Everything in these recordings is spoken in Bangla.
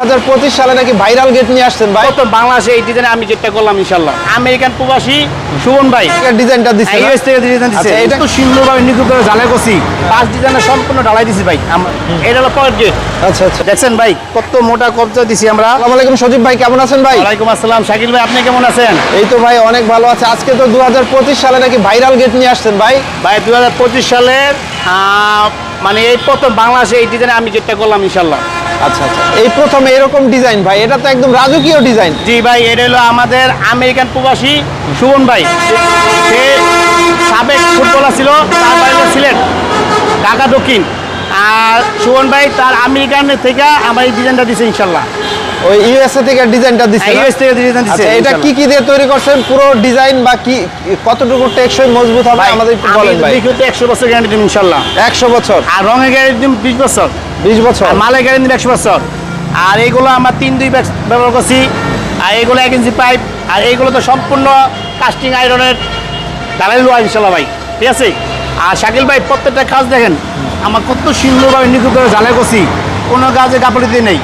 হাজার পঁচিশ সালে নাকি ভাইরাল গেট নিয়ে আসছেন ভাই? তো বাংলাদেশে এই ডিজাইনে আমি যেটা করলাম ইনশাল্লাহ আমেরিকান প্রবাসী সুমন ভাই। ডিজাইনটা দিচ্ছে ইউএস থেকে ডিজাইন দিচ্ছে আচ্ছা, এটা- এটা তো সুন্দরভাবে নিখুঁত করে ঢালাই করছি। পাঁচ ডিজাইনে সম্পূর্ণ ঢালাই দিছি ভাই। এটা হলো পয়েন্ট গেট আচ্ছা আচ্ছা। দেখছেন ভাই কত মোটা কবজা দিছি আমরা। আসসালামু আলাইকুম সজীব ভাই কেমন আছেন ভাই? ওয়ালাইকুম আসসালাম। শাকিল ভাই আপনি কেমন আছেন? এই তো ভাই অনেক ভালো আছে। আজকে তো দু হাজার পঁচিশ সালে নাকি ভাইরাল গেট নিয়ে আসছেন ভাই। ভাই দু হাজার পঁচিশ সালের আহ, মানে এই প্রথম বাংলাদেশে এই ডিজাইনে আমি যেটা করলাম ইনশাল্লাহ আচ্ছা আচ্ছা। এই প্রথমে এরকম ডিজাইন, ভাই। এটা তো একদম রাজকীয় ডিজাইন। জি, ভাই, এটা হলো আমাদের আমেরিকান প্রবাসী সুমন ভাই। সে সাবেক ফুটবলার ছিল, তার বাড়ি সিলেট ঢাকা দক্ষিণ। আর সুমন ভাই, তার আমেরিকান থেকে আমার এই ডিজাইনটা দিয়েছে ইনশাল্লাহ। ওই ইউএসএ থেকে ডিজাইনটা দিচ্ছে না? ইউএস থেকে ডিজাইন দিছে আচ্ছা এটা কি কি দিয়ে তৈরি করছেন? পুরো ডিজাইন বা কি কতটুকু টেকসই মজবুত হবে? আমাদের একটু বলেন ভাই। দেখি একশো বছর গ্যারান্টি দিন ইনশাল্লাহ। একশো বছর? আর রঙের গ্যারান্টি দিন বিশ বছর। বিশ বছর? আর মালের গ্যারান্টি দিন একশো বছর। আর এইগুলো আমরা তিন দুই ব্যাগ ব্যবহার করছি। আর এইগুলো এক ইঞ্চি পাইপ আর এইগুলো তো সম্পূর্ণ কাস্টিং আয়রনের ঢালাই লোয়া ইনশাল্লাহ ভাই। ঠিক আছে? আর শাকিল ভাই প্রত্যেকটা কাজ দেখেন। আমার কত সুন্দরভাবে নিখুঁত করে ঝালাই করছি। কোনো কাজে কাপড় দিয়ে নেই।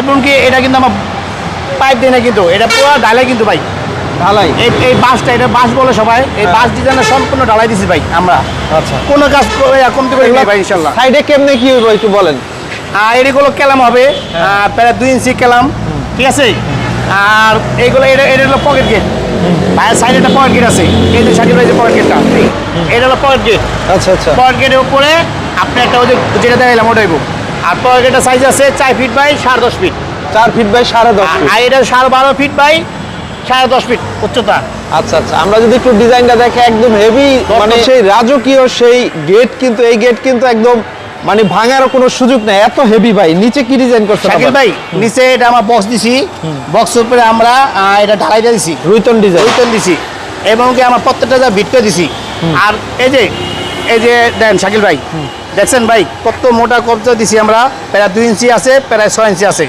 এমনকি এটা কিন্তু আমার পাইপ দিয়ে না কিন্তু এটা পুরো ঢালাই কিন্তু ভাই। ঢালাই? এই এই বাসটা এটা বাস বলে সবাই এই বাস ডিজাইনের সম্পূর্ণ ঢালাই দিছি ভাই আমরা। আচ্ছা। কোনো কাজ করে কমতে পারি ভাই ইনশাল্লাহ। সাইডে কেমনে কি হইব একটু বলেন? আর এগুলো কেলাম হবে আর প্রায় দুই ইঞ্চি কেলাম ঠিক আছে? আর এইগুলো এটা এটা হলো পকেট গেট ভাইয়ের সাইডে একটা পকেট গেট আছে। এই যে সাইডে রয়েছে পকেট গেটটা এটা হলো পকেট গেট আচ্ছা আচ্ছা। পকেট গেটের উপরে আপনি একটা ওই যে যেটা দেখাইলাম ওটাইব আর পকেট গেটের সাইজ আছে চার ফিট বাই সাড়ে দশ ফিট চার ফিট বাই সাড়ে দশ ফিট আর এটা সাড়ে বারো ফিট বাই সাড়ে দশ ফিট উচ্চতা। আচ্ছা আচ্ছা। আমরা যদি একটু ডিজাইনটা দেখে একদম হেভি মানে সেই রাজকীয় সেই গেট কিন্তু এই গেট কিন্তু একদম মানে ভাঙারও কোনো সুযোগ নেই। এত হেভি ভাই নিচে কি ডিজাইন করছেন শাকিল ভাই নিচে এটা আমার বক্স দিছি। বক্সের উপরে আমরা এটা ঢালাই দিয়ে দিছি। রুইতন ডিজাইন রুইতন দিছি। এবং কি আমার প্রত্যেকটা যা ভিট করে দিছি। আর এই যে এই যে দেন শাকিল ভাই দেখছেন ভাই, কত মোটা কবজা দিছি আমরা। প্রায় দুই ইঞ্চি আছে, প্রায় ছয় ইঞ্চি আছে।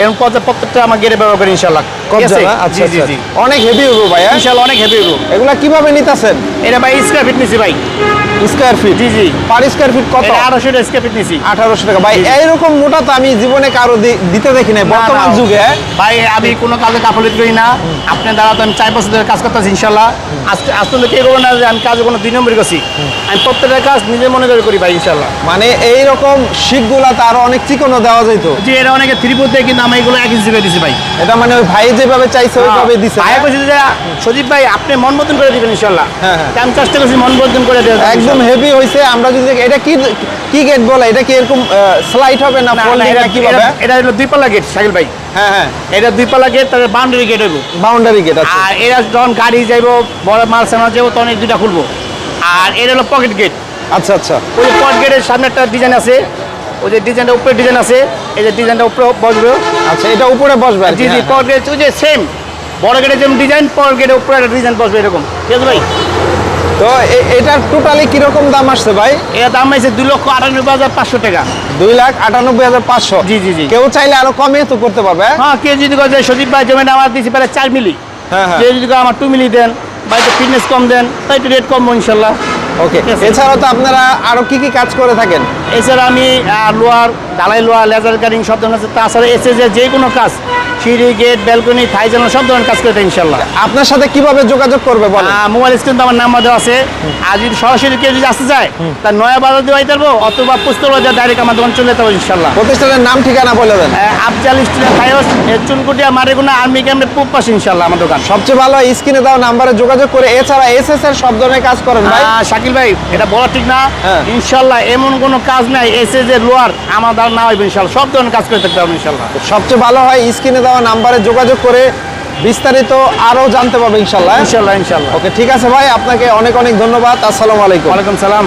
এরকম কবজা প্রত্যেকটা আমার গেড়ে ব্যবহার করি ইনশাল্লাহ? আচ্ছা জি জি আচ্ছা। অনেক হেভি হইব ভাই হ্যাঁ? ইনশাল্লাহ অনেক হেভি হইব এগুলা কীভাবে নিতেছেন? এটা ভাই স্কোয়ার ফিট নিছি ভাই। স্কয়ার ফিট জি জি। পার স্কয়ার ফিট কত? আড়াইশো স্কোয়ার ফিট নিছি। আঠারোশো টাকা। ভাই জি, জি। এইরকম মোটা তো আমি জীবনে কারও দিতে দেখি বর্তমান। যুগে হ্যাঁ? ভাই আমি কোনো কাজে কাফলিত করি না। আপনার দ্বারা তো আমি চার বছর ধরে কাজ করতেছি ইনশাল্লাহ আজকে কেউ না যে আমি কাজে কোনো দুই নম্বরই করছি। আমি প্রত্যেকটা কাজ নিজের মনে করে করি ভাই ইনশাল্লাহ মানে এইরকম শিখগুলা তো আরও অনেক চিকনও দেওয়া যাইতো। যে এটা অনেকে ফুট দেয় কিন্তু আমি এগুলো এক ইঞ্চি করে দিছি ভাই। এটা মানে ওই ভাই যেভাবে চাইছে ওইভাবে দিছে ভাই কইছে যে সজীব ভাই আপনি মন মতন করে দিবেন ইনশাল্লাহ। হ্যাঁ, হ্যাঁ। আমি চেষ্টা করছি মন মতন করে দেওয়ার একদম হেভি হইছে। আমরা যদি এটা কি কি গেট বলে? এটা কি এরকম স্লাইড হবে না না, এটা না কীভাবে? এটা- হলো দুই পাল্লা গেট সাইকেল ভাই। হ্যাঁ হ্যাঁ। এটা দুই পাল্লা গেট তাহলে বাউন্ডারি গেট হইব। বাউন্ডারি গেট আছে আর এরা যখন গাড়ি যাইব বড় মাল সামাল যাব তখন এই দুইটা খুলবো। আর এটা হলো পকেট গেট আচ্ছা আচ্ছা। ওই পকেট গেটের সামনে একটা ডিজাইন আছে। ওই যে ডিজাইনটা উপরে ডিজাইন আছে। এই যে ডিজাইনটা উপরে বসবে। আচ্ছা এটা উপরে বসবে আর জি জি হ্যাঁ, পকেট গেট ওই যে সেম বড় গেটের যেমন ডিজাইন পকেট গেটের উপরে একটা ডিজাইন বসবে এরকম। ঠিক আছে ভাই? হ্যাঁ। তো এটার টোটালি কীরকম দাম আসছে ভাই? এটা দাম হয়েছে দুই লক্ষ আটানব্বই হাজার পাঁচশো টাকা। দুই লাখ আটানব্বই হাজার পাঁচশো। জি, জি, জি। কেউ চাইলে আরও কমে তো করতে পারবে। হ্যাঁ? হ্যাঁ কেউ যদি কথা সজীব ভাই জমিটা আমার দিয়েছি প্রায় চার মিলি। হ্যাঁ হ্যাঁ। কেউ যদি আমার টু মিলি দেন বা একটু ফিটনেস কম দেন তাই একটু রেট কমবো ইনশাল্লাহ। ওকে এছাড়াও তো আপনারা আরও কি কি কাজ করে থাকেন? এছাড়া আমি লোয়ার লোহার ডালাই লোয়া লেজার কাটিং সব ধরনের তাছাড়া এসে যে যে কোনো কাজ সিঁড়ি গেট ব্যালকনি থাই জানালা সব ধরনের কাজ করে ইনশাল্লাহ। আপনার সাথে কীভাবে যোগাযোগ করবে বলেন? মোবাইল স্ক্রিন তো আমার নাম্বার দেওয়া আছে। আর যদি সরাসরি কেউ যদি আসতে চায় তার নয়া বাজার দিয়ে পারব অথবা পুস্তক বাজার ডাইরেক্ট আমার দোকান চলে যেতে হবে ইনশাল্লাহ। প্রতিষ্ঠানের নাম ঠিকানা বলে দেন। আফজাল স্টিলের ফাইস চুনকুটিয়া মারেগুনা আর্মি ক্যাম্পের পূব পাশে ইনশাল্লাহ আমার দোকান। সবচেয়ে ভালো স্ক্রিনে দেওয়া নাম্বারে যোগাযোগ করে এছাড়া এস এস এর সব ধরনের কাজ করেন ভাই। শাকিল ভাই এটা বলা ঠিক না। হ্যাঁ। ইনশাল্লাহ এমন কোনো কাজ নাই এস এস যে লোয়ার আমার দ্বারা না হইবে ইনশাল্লাহ সব ধরনের কাজ করে থাকতে হবে ইনশাল্লাহ। সবচেয়ে ভালো হয় স্ক্রিনে দেওয়া নাম্বারে যোগাযোগ করে বিস্তারিত আরও জানতে পারবে ইনশাল্লাহ ইনশাল্লাহ ইনশাল্লাহ। ওকে ঠিক আছে ভাই আপনাকে অনেক অনেক ধন্যবাদ আসসালামু আলাইকুম। ওয়ালাইকুম সালাম।